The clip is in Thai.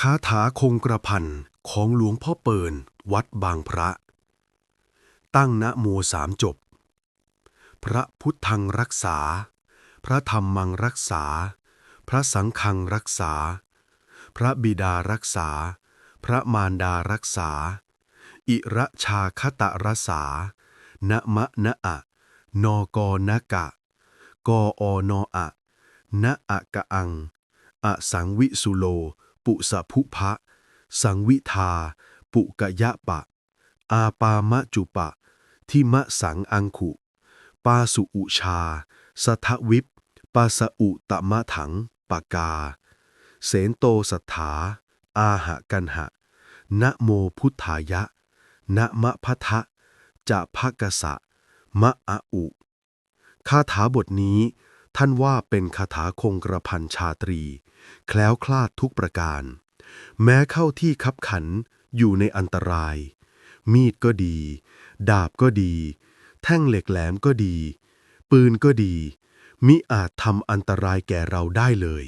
คาถาคงกระพันของหลวงพ่อเปิลวัดบางพระ ตั้งนะโมสามจบ พระพุทธังรักษา พระธรรมังรักษา พระสังฆังรักษา พระบิดารักษา พระมารดารักษา อิระชาคตะรสานะมะนะอะ นกอนะกะ กออนอะนะอะกะอัง อสังวิสุโล ปุสะภุพะ สังวิทา ปุกะยะปะ อาปามะจุปะ ทิมะสังอังขุ ปาสุอุชา สทวิป ปาสอุตมะถัง ปากา เสนโตสัทธา อาหะกันหะ นะโมพุทธายะ นะมะพะทะจะภะกะสะ มะอะอุคาถาบทนี้ ท่านว่าเป็นคาถาคงกระพันชาตรี แคล้วคลาดทุกประการ แม้เข้าที่คับขันอยู่ในอันตราย มีดก็ดี ดาบก็ดี แท่งเหล็กแหลมก็ดี ปืนก็ดี มิอาจทำอันตรายแก่เราได้เลย